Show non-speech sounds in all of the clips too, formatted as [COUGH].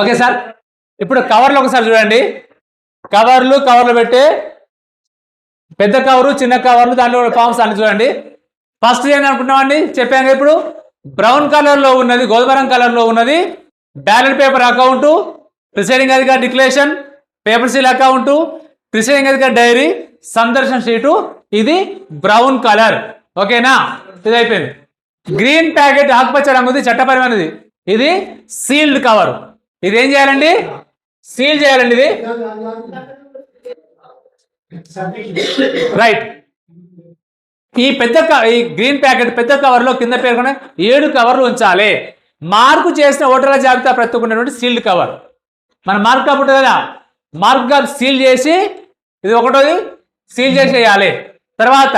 Okay sir. ఇప్పుడు కవర్లు ఒకసారి చూడండి. కవర్లు కవర్లు పెట్టి పెద్ద కవరు చిన్న కవర్లు దాంట్లో ఫామ్స్ అన్ని చూడండి. ఫస్ట్ ఏం అనుకున్నామండి చెప్పాను ఇప్పుడు. బ్రౌన్ కలర్లో ఉన్నది గోధుమ కలర్లో ఉన్నది బ్యాలెట్ పేపర్ అకౌంటు ప్రిసైడింగ్ అధికారి declaration paper seal account presiding అధికారి డైరీ సందర్శన షీటు ఇది బ్రౌన్ కలర్ ఓకేనా ఇది అయిపోయింది. గ్రీన్ ప్యాకెట్ ఆకుపచ్చ రంగుది చట్టపరమైనది. ఇది సీల్డ్ కవర్ ఇదేం చేయాలండి? సీల్ చేయాలండి ఇది. రైట్. ఈ పెద్ద ఈ గ్రీన్ ప్యాకెట్ పెద్ద కవర్లో కింద పేర్కొన్న ఏడు కవర్లు ఉంచాలి. మార్కు చేసిన ఓటర్ల జాబితా ప్రత్యేకమైనటువంటి సీల్డ్ కవర్. మన మార్క్ అప్పుడు కదా? మార్క్ సీల్ చేసి ఇది ఒకటోది సీల్ చేసేయాలి. తర్వాత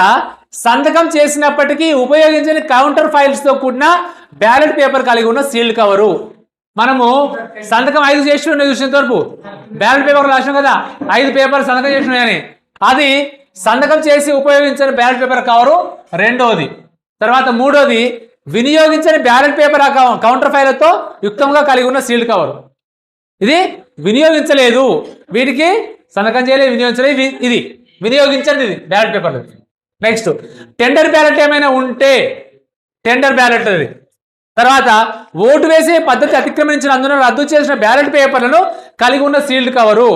సంతకం చేసినప్పటికీ ఉపయోగించని కౌంటర్ ఫైల్స్తో కూడిన బ్యాలెట్ పేపర్ కలిగి ఉన్న సీల్డ్ కవరు. మనము సంతకం ఐదు చేసి ఉన్నాయి చూసిన వరకు బ్యాలెట్ పేపర్ రాసినాం కదా ఐదు పేపర్ సంతకం చేసినాయని అది సంతకం చేసి ఉపయోగించని బ్యాలెట్ పేపర్ కవరు రెండోది. తర్వాత మూడోది వినియోగించని బ్యాలెట్ పేపర్ కౌంటర్ ఫైల్తో యుక్తంగా కలిగి ఉన్న సీల్డ్ కవర్. ఇది వినియోగించలేదు. వీటికి సంతకం చేయలేదు వినియోగించలేదు. ఇది- ఇది వినియోగించండి ఇది ballot paper next tender ballot ఏమైనా ఉంటే టెండర్ బ్యాలెట్ అది. తర్వాత ఓటు వేసే పద్ధతి అతిక్రమించినందున రద్దు చేసిన బ్యాలెట్ పేపర్లను కలిగి ఉన్న సీల్డ్ కవరు.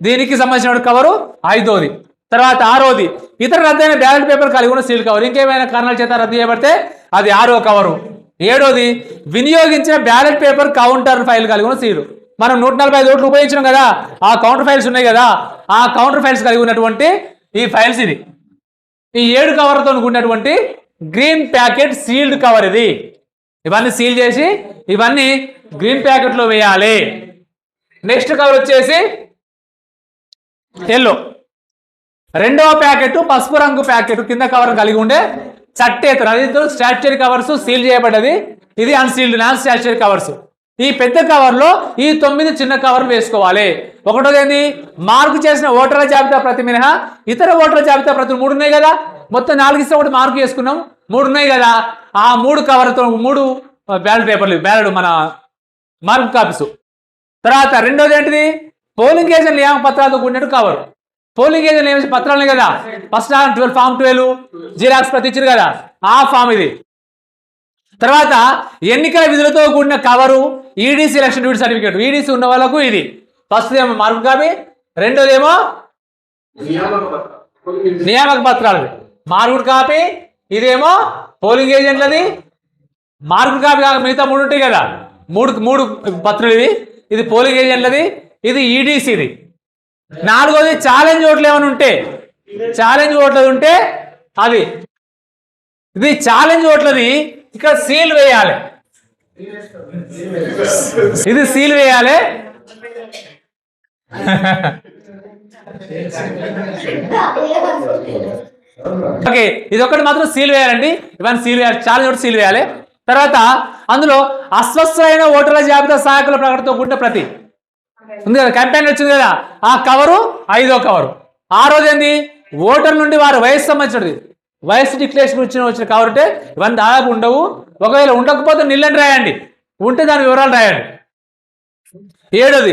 దీనికి సంబంధించిన కవరు ఐదోది. తర్వాత ఆరోది ఇతర రద్దైన బ్యాలెట్ పేపర్ కలిగి ఉన్న సీల్ కవర్. ఇంకేమైనా కారణాల చేత రద్దు చేయబడితే అది ఆరో కవరు. ఏడోది వినియోగించిన బ్యాలెట్ పేపర్ కౌంటర్ ఫైల్ కలిగి ఉన్న సీలు మనం నూట నలభై ఐదు ఓట్లు ఉపయోగించినాం కదా ఆ కౌంటర్ ఫైల్స్ ఉన్నాయి కదా ఆ కౌంటర్ ఫైల్స్ కలిగి ఉన్నటువంటి ఈ ఫైల్స్ ఇది ఈ ఏడు కవర్తో ఉన్నటువంటి గ్రీన్ ప్యాకెట్ సీల్డ్ కవర్ ఇది. ఇవన్నీ సీల్ చేసి ఇవన్నీ గ్రీన్ ప్యాకెట్లో వేయాలి. నెక్స్ట్ కవర్ వచ్చేసి ఎల్లో. రెండవ ప్యాకెట్ పసుపు రంగు ప్యాకెట్ కింద కవర్ కలిగి ఉండే చట్టేతర అది స్టాచ్యురీ కవర్స్ సీల్ చేయబడ్డది. ఇది అన్సీల్డ్ నాన్ స్టాచ్యురీ కవర్స్ ఈ పెద్ద కవర్లో ఈ తొమ్మిది చిన్న కవర్ వేసుకోవాలి. ఒకటోదేంది మార్కు చేసిన ఓటర్ల జాబితా ప్రతి మినహా. ఇతర ఓటర్ల జాబితా ప్రతి మూడు ఉన్నాయి కదా. మొత్తం నాలుగు ఇస్తే ఒకటి మార్కు చేసుకున్నాం. మూడు ఉన్నాయి కదా. ఆ మూడు కవర్తో మూడు బ్యాలెట్ పేపర్లు బ్యాలెట్ మన మార్క్ కాపీస్. తర్వాత రెండోది ఏంటిది? పోలింగ్ ఏజెంట్ నియామక పత్రాలతో కూడినట్టు కవర్ పోలింగ్ ఏజెంట్ నియమించిన పత్రాలు కదా? First twelve form twelve xerox ప్రతి ఇచ్చారు కదా? ఆ ఫామ్ ఇది. తర్వాత ఎన్నికల విధులతో కూడిన cover EDC election duty certificate EDC ఉన్న వాళ్ళకు ఇది. ఫస్ట్ ఏమో మార్పు కాపీ రెండోది ఏమో నియామక పత్రాలు మార్కుడు కాపీ ఇదేమో పోలింగ్ ఏజెంట్లది. మార్కుడు కాపీ కాక మిగతా మూడు ఉంటాయి కదా. మూడు మూడు పత్రులు ఇవి. ఇది పోలింగ్ ఏజెంట్లది. ఇది ఈడీసీది నాలుగోది ఛాలెంజ్ ఓట్లు ఏమైనా ఉంటే ఛాలెంజ్ ఓట్లది ఉంటే అది ఇది ఛాలెంజ్ ఓట్లది. ఇక్కడ సీల్ వేయాలి. ఇది సీల్ వేయాలి. [LAUGHS] [LAUGHS] ఓకే ఇది ఒకటి మాత్రం సీల్ వేయాలండి. ఇవన్నీ సీల్ వేయాలి ఛాలెంజ్ ఒకటి సీల్ వేయాలి. తర్వాత అందులో అస్వస్థమైన ఓటర్ల జాబితా సహాయకుల ప్రకటనతో కూడిన ప్రతి. ఉంది కదా క్యాంపెయిన్ వచ్చింది కదా ఆ కవరు ఐదో కవరు. ఆ రోజు ఏంది? ఓటర్ నుండి వారి వయసు సంబంధించినది. వయసు డిక్లరేషన్ వచ్చిన వచ్చిన కవర్ ఉంటే ఇవన్నీ దాదాపు ఉండవు. ఒకవేళ ఉండకపోతే నిల్లని రాయండి. ఉంటే దాని వివరాలు రాయండి. ఏడోది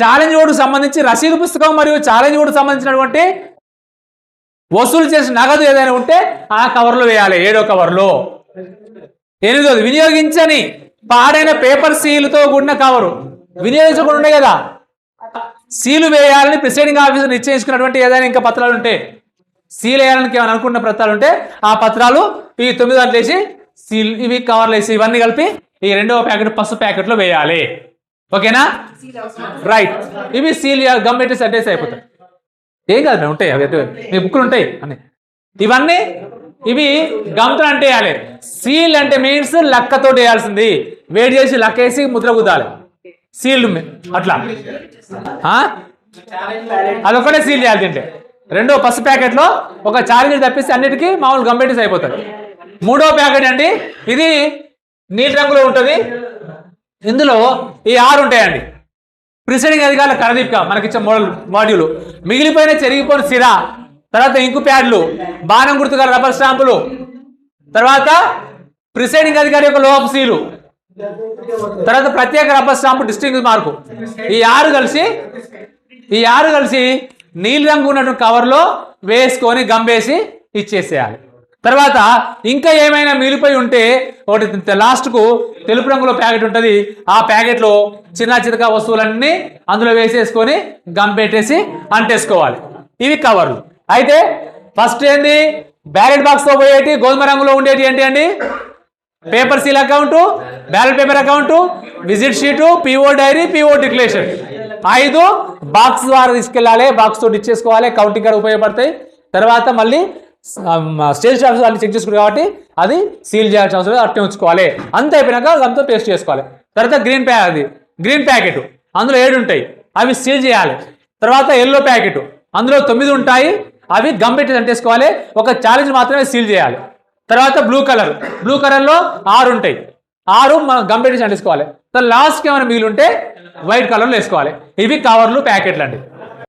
ఛాలెంజ్ ఓటుకు సంబంధించి రసీదు పుస్తకం మరియు ఛాలెంజ్ ఓటుకు సంబంధించినటువంటి వసూలు చేసిన నగదు ఏదైనా ఉంటే ఆ కవర్లో వేయాలి ఏడో కవర్లో. ఎనిమిదోది వినియోగించని పాడైన పేపర్ సీలుతో కూడిన కవరు. వినియోగించకుండా ఉన్నాయి కదా. సీలు వేయాలని ప్రిసైడింగ్ ఆఫీసర్ నిశ్చయించుకున్నటువంటి ఏదైనా ఇంకా పత్రాలు ఉంటే సీల్ వేయాలని ఏమైనా అనుకున్న పత్రాలు ఉంటే ఆ పత్రాలు ఈ తొమ్మిది దాంట్లో వేసి సీల్ ఇవి కవర్లు వేసి ఇవన్నీ కలిపి ఈ రెండవ ప్యాకెట్ పసుపు ప్యాకెట్లో వేయాలి. ఓకేనా? రైట్ ఇవి సీల్ గమ్ పెట్టి అడ్డేసి అయిపోతాయి. ఏం కాదు ఉంటాయి అవి మీ బుక్లు ఉంటాయి అని ఇవన్నీ ఇవి గమ్తో అంటే వేయాలి. సీల్ అంటే మీన్స్ లక్కతో వేయాల్సింది. వేడి చేసి లక్క వేసి ముద్ర కుదాలి సీల్ అట్లా. అదొకటే సీల్ చేయాలి తింటే. రెండో పసుపు ప్యాకెట్లో ఒక చార్జీలు తప్పిస్తే అన్నిటికీ మామూలు గంబెట్టిస్ అయిపోతుంది మూడో ప్యాకెట్ అండి ఇది నీలి రంగులో ఉంటుంది. ఇందులో ఈ ఆరు ఉంటాయండి. ప్రిసైడింగ్ అధికారుల కరదీపిక మనకిచ్చే మోడల్ మాడ్యూల్. మిగిలిపోయిన చెరిగిపోయిన సిర తర్వాత ఇంకు ప్యాడ్లు బాణం గుర్తుగల రబ్బర్ స్టాంపులు తర్వాత ప్రిసైడింగ్ అధికారి యొక్క లోహపు సీలు తర్వాత ప్రత్యేక రబ్బర్ స్టాంపు డిస్టింగ్ మార్కు. ఈ ఆరు కలిసి ఈ ఆరు కలిసి నీలి రంగు ఉన్నటువంటి కవర్లో వేసుకొని గంబేసి ఇచ్చేసేయాలి. తర్వాత ఇంకా ఏమైనా మిగిలిపోయి ఉంటే ఒకటి లాస్ట్కు తెలుపు రంగులో ప్యాకెట్ ఉంటుంది. ఆ ప్యాకెట్లో చిన్న చితక వస్తువులన్నీ అందులో వేసేసుకొని గమ్ పెట్టేసి అంటేసుకోవాలి. ఇవి కవర్లు. అయితే ఫస్ట్ ఏంది? బ్యాలెట్ బాక్స్తో పోయేటి గోధుమ రంగులో ఉండేటి ఏంటి అండి? Paper seal account ballot paper account visit sheet PO diary PO declaration. ఐదు బాక్స్ ద్వారా తీసుకెళ్ళాలి. బాక్స్ తోటి ఇచ్చేసుకోవాలి. కౌంటింగ్ కార్డు ఉపయోగపడతాయి. తర్వాత మళ్ళీ స్టేజ్ ఆఫీస్ అన్ని చెక్ చేసుకుంటారు కాబట్టి అది సీల్ చేయాల్సిన అవసరం లేదు, అట్టే ఉంచుకోవాలి. అంత అయిపోయినాక దాంతో పేస్ట్ చేసుకోవాలి. తర్వాత గ్రీన్ ప్యా అది గ్రీన్ ప్యాకెట్ అందులో ఏడు ఉంటాయి. అవి సీల్ చేయాలి. తర్వాత ఎల్లో ప్యాకెట్ అందులో తొమ్మిది ఉంటాయి. అవి గమ్ పెట్టి అంటేసుకోవాలి ఒక ఛాలెంజ్ మాత్రమే సీల్ చేయాలి. తర్వాత బ్లూ కలర్ బ్లూ కలర్లో ఆరు ఉంటాయి. ఆరు మనం గమ్ పెట్టి అంటేసుకోవాలి తర్వాత లాస్ట్కి ఏమైనా మిగిలి ఉంటే వైట్ కలర్లో వేసుకోవాలి. ఇవి కవర్లు ప్యాకెట్లు అండి.